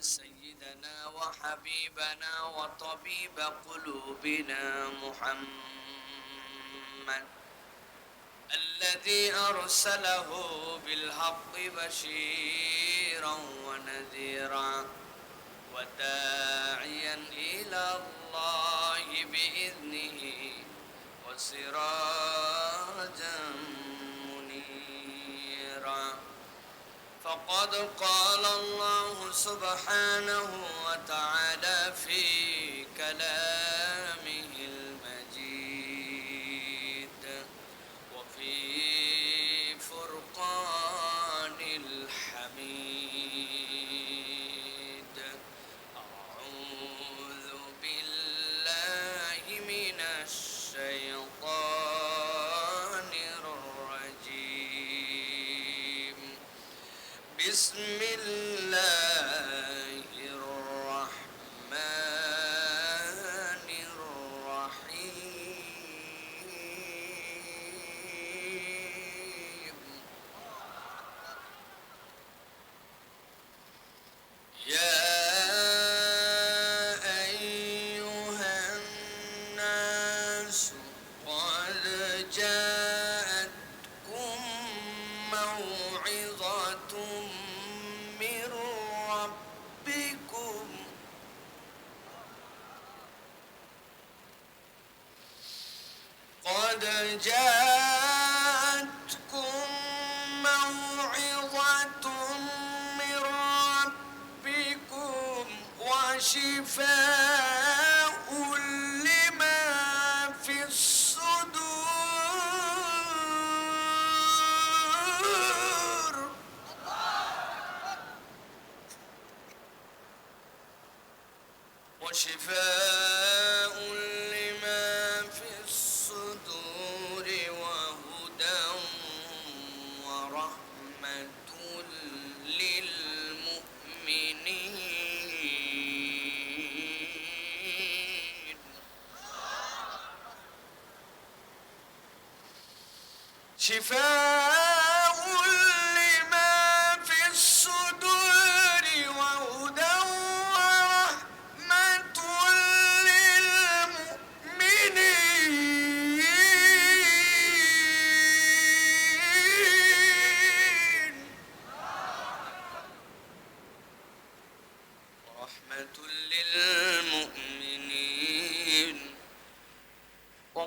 سيدنا وحبيبنا وطبيب قلوبنا محمد الذي أرسله بالحق بشيرا ونذيرا وداعيا إلى الله بإذنه وسراجا فقد قال الله سبحانه وتعالى في كلامه بسم الله. قد جاءتكم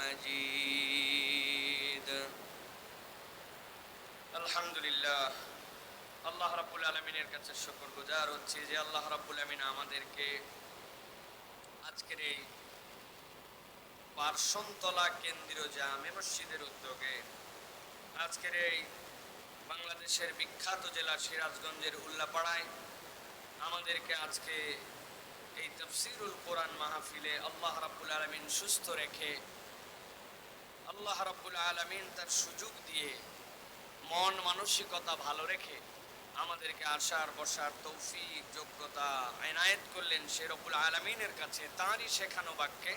مجيد الحمد لله আল্লাহ রাব্বুল আলমিনের কাছে শুকর গুজার হচ্ছে যে আল্লাহ রাব্বুল আলমিন আমাদেরকে আজকের এই পার্সনতলা কেন্দ্রীয় জামে মসজিদের উদ্যোগে আজকের এই বাংলাদেশের বিখ্যাত জেলা সিরাজগঞ্জের উল্লাপাড়ায় আমাদেরকে আজকে এই তফসিরুল কোরআন মাহফিলে আল্লাহ রাব্বুল আলমিন সুস্থ রেখে আল্লাহ রাব্বুল আলমিন তার সুযোগ দিয়ে মন মানসিকতা ভালো রেখে আমাদেরকে আসার বসার তৌফিক, যোগ্যতা এনায়েত করলেন সে রব্বুল আলমিনের কাছে। তাঁরই শেখানো বাক্যে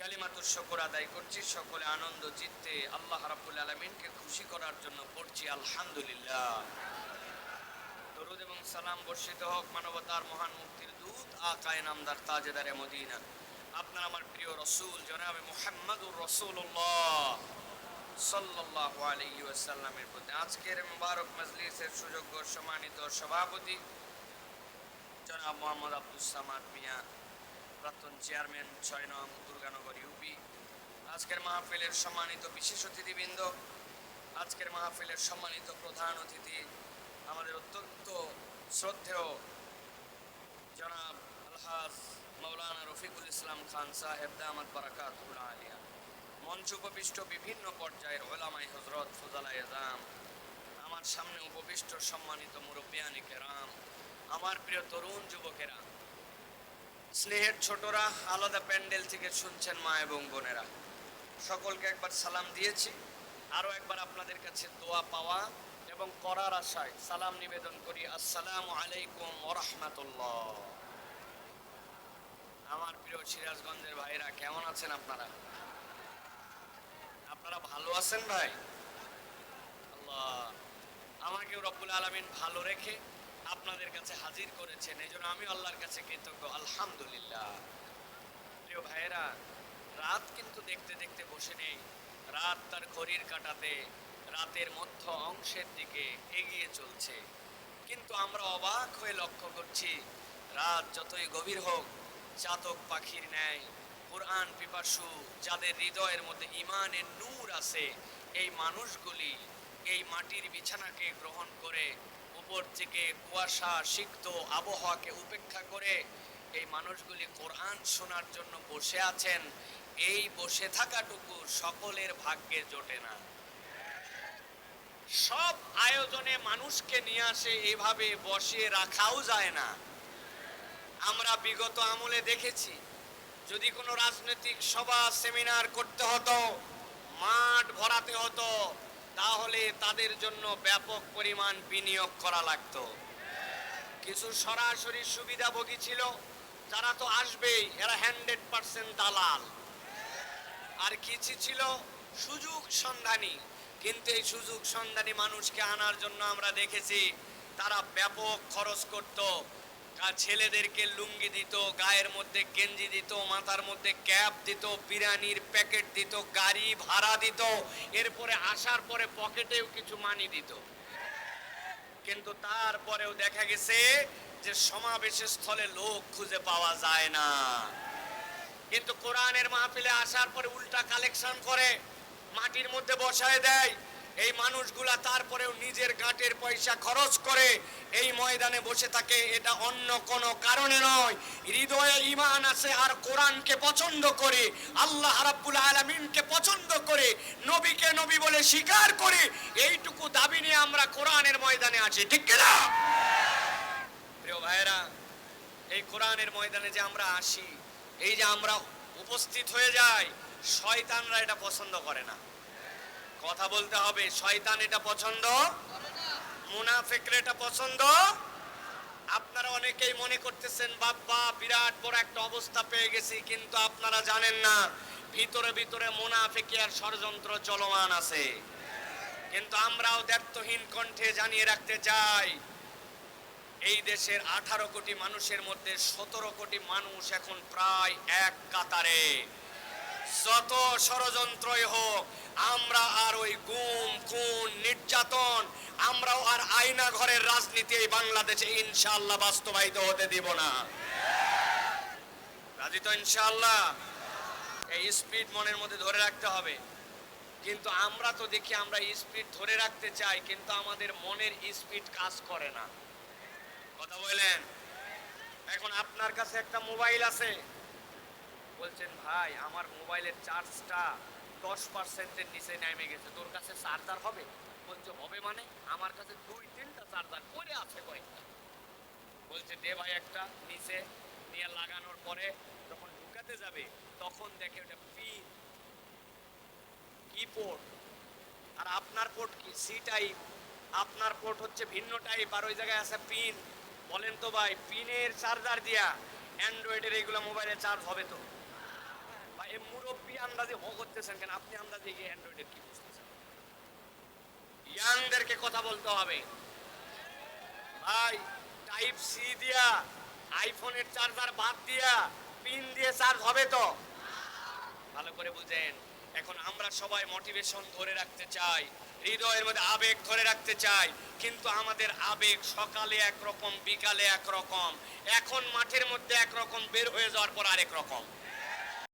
কালিমাতুর শকর আদায় করছি, সকলে আনন্দ, চিত্তে আল্লাহ রাব্বুল আলমিনকে খুশি করার জন্য পড়ছি, আলহামদুলিল্লাহ। দরুদ এবং সালাম বর্ষিত হোক মানবতার মহান মুক্তির দূত, আকায় নামদার তাজেদারে মদিনা আপনার আমার প্রিয় রসুল জনাবে মুহাম্মাদুর রসুল্লাহ সাল্লাল্লাহু আলাইহি ওয়াসাল্লামের প্রতি। আজকের মুবারক মজলিসের সুযোগ্য সম্মানিত সভাপতি জনাব মোহাম্মদ আব্দুল সামাদ মিয়া, প্রাক্তন চেয়ারম্যান ছয় নং দুর্গানগর ইউপি আজকের মাহফিলের সম্মানিত বিশেষ অতিথিবৃন্দ, আজকের মাহফিলের সম্মানিত প্রধান অতিথি, আমাদের অত্যন্ত শ্রদ্ধেয় জনাব আলহাজ মৌলানা রফিকুল ইসলাম খান সাহেব আলিয়া। মঞ্চ উপবিষ্ট বিভিন্ন পর্যায়ের ওলামাই হজরত আমার সামনে উপবিষ্ট সম্মানিত মুরব্বিয়ানি আমার প্রিয় তরুণ যুবকেরা, স্নেহের ছোটরা, আলাদা প্যান্ডেল থেকে শুনছেন মা এবং বোনেরা। সকলকে একবার সালাম দিয়েছি, আরও একবার আপনাদের কাছে দোয়া পাওয়া এবং করার আশায় সালাম নিবেদন করি। আসসালামু আলাইকুম ওরহমাতুল্লাহ আমার প্রিয় সিরাজগঞ্জের ভাইরা, কেমন আছেন আপনারা? আপনারা ভালো আছেন ভাই? আল্লাহ আমাকে রব্বুল আলমিন ভালো রেখে আপনাদের কাছে হাজির করেছেন এই জন্য আমি আল্লাহর কাছে কৃতজ্ঞ, আলহামদুলিল্লাহ। প্রিয় ভাইয়েরা, রাত কিন্তু দেখতে দেখতে বসে নেই। রাত তার ঘড়ির কাটাতে, রাতের মধ্য অংশের দিকে এগিয়ে চলছে। কিন্তু আমরা অবাক হয়ে লক্ষ্য করছি, রাত যতই গভীর হোক চাতক পাখির ন্যায়। কোরআন পিপাসু, যাদের হৃদয়ের মধ্যে ইমানের নূর আছে, এই মানুষগুলি এই মাটির বিছানাকে গ্রহণ করে, উপর থেকে কুয়াশা, সিক্ত আবহাওয়াকে উপেক্ষা করে এই মানুষগুলি কোরআন শোনার জন্য বসে আছেন। এই বসে থাকাটুকু সকলের ভাগ্যে জোটে না। সব আয়োজনে মানুষকে নিয়ে আসে, এভাবে বসিয়ে রাখাও যায় না। আমরা বিগত আমলে দেখেছি, যদি কোনো রাজনৈতিক সভা, সেমিনার করতে হতো, মাঠ ভরাতে হতো, তাহলে তাদের জন্য ব্যাপক পরিমাণ বিনিয়োগ করা লাগতো। কিছু সরাসরি সুবিধাভোগী ছিল তারা তো আসবেই, এরা হান্ড্রেড পার্সেন্ট দালাল। আর কিছু ছিল সুযোগ সন্ধানী, কিন্তু এই সুযোগ সন্ধানী মানুষকে আনার জন্য আমরা দেখেছি, তারা ব্যাপক খরচ করত ছেলেদেরকে লুঙ্গি দিত, গায়ের মধ্যে গেঞ্জি দিত, মাথার মধ্যে ক্যাপ দিত, বিরিয়ানির প্যাকেট দিত, গাড়ি ভাড়া দিত, এরপরে আসার পরে পকেটেও কিছু মানি দিত। কিন্তু তারপরেও দেখা গেছে যে সমাবেশের স্থলে লোক খুঁজে পাওয়া যায় না। কিন্তু কোরআনের মাহফিলে আসার পরে উল্টা কালেকশন করে, মাটির মধ্যে বসায় দেয় এই মানুষগুলা তারপরেও নিজের গাঁটের পয়সা খরচ করে এই ময়দানে বসে থাকে, এটা অন্য কোনো কারণে নয়। হৃদয়ে ইমান আছে আর কোরআনকে পছন্দ করে, আল্লাহ রাব্বুল আলামিনকে পছন্দ করে, নবীকে নবী বলে স্বীকার করে, এইটুকু দাবি নিয়ে আমরা কোরআনের ময়দানে আছি। ঠিক কিনা? প্রিয় ভাইয়েরা, এই কোরআনের ময়দানে যে আমরা আসি, এই যে আমরা উপস্থিত হয়ে যাই, শয়তানরা এটা পছন্দ করে না। কথা বলতে হবে। শয়তান এটা পছন্দ? মুনাফিকরা এটা পছন্দ? আপনারা অনেকেই মনে করতেছেন বাবা বিরাট বড় একটা অবস্থা পেয়ে গেছি, কিন্তু আপনারা জানেন না, ভিতরে ভিতরে মুনাফিকি আর ষড়যন্ত্র চলমান আছে। কিন্তু আমরাও দ্ব্যর্থহীন কণ্ঠে জানিয়ে রাখতে চাই, এই দেশের আঠারো কোটি মানুষের মধ্যে সতেরো কোটি মানুষ এখন প্রায় এক কাতারে। যত ষড়যন্ত্রই হোক, আমরা আর ওই গুম, খুন, নির্যাতন, আমরাও আর আয়না ঘরের রাজনীতি এই বাংলাদেশে ইনশাল্লাহ বাস্তবায়িত হতে দিব না। রাজি তো ইনশাআল্লাহ? এই স্পিড মনের মধ্যে ধরে রাখতে হবে। কিন্তু আমরা তো দেখি আমরা স্পিড ধরে রাখতে চাই, কিন্তু আমাদের মনের স্পিড কাজ করে না। কথা বলেন এখন আপনার কাছে একটা মোবাইল আছে। বলছেন, ভাই, আমার মোবাইলের চার্জটা দশ পার্সেন্টের নিচে নেমে গেছে। তোর কাছে চার্জার হবে? বলছে, হবে মানে? আমার কাছে দুই তিনটা চার্জার করে আছে কয়েকটা। বলছে, দে ভাই একটা নিচে নিয়ে লাগানোর পরে যখন ঢুকাতে যাবে, তখন দেখে ওটা পিন কি পোর্ট আর আপনার পোর্ট কি? সি টাইপ আপনার পোর্ট হচ্ছে ভিন্ন টাইপ আর ওই জায়গায় আছে পিন বলেন তো ভাই পিনের চার্জার দিয়া অ্যান্ড্রয়েডের এইগুলো মোবাইলে চার্জ হবে তো? এই মুরব্বী আন্দাজে হ করতেছেন কেন? আপনি আন্দাজে গিয়ে অ্যান্ড্রয়েডের কি বুঝতেছেন ইয়াংদেরকে কথা বলতে হবে। ভাই টাইপ সি দিয়া আইফোনের চার্জার বাদ দিয়া পিন দিয়ে চার্জ হবে তো? ভালো করে বুঝেন। এখন আমরা সবাই মোটিভেশন ধরে রাখতে চাই, হৃদয়ের মধ্যে আবেগ ধরে রাখতে চাই, কিন্তু আমাদের আবেগ সকালে একরকম, বিকালে একরকম, এখন মাঠের মধ্যে একরকম, বের হয়ে যাওয়ার পর আরেক রকম।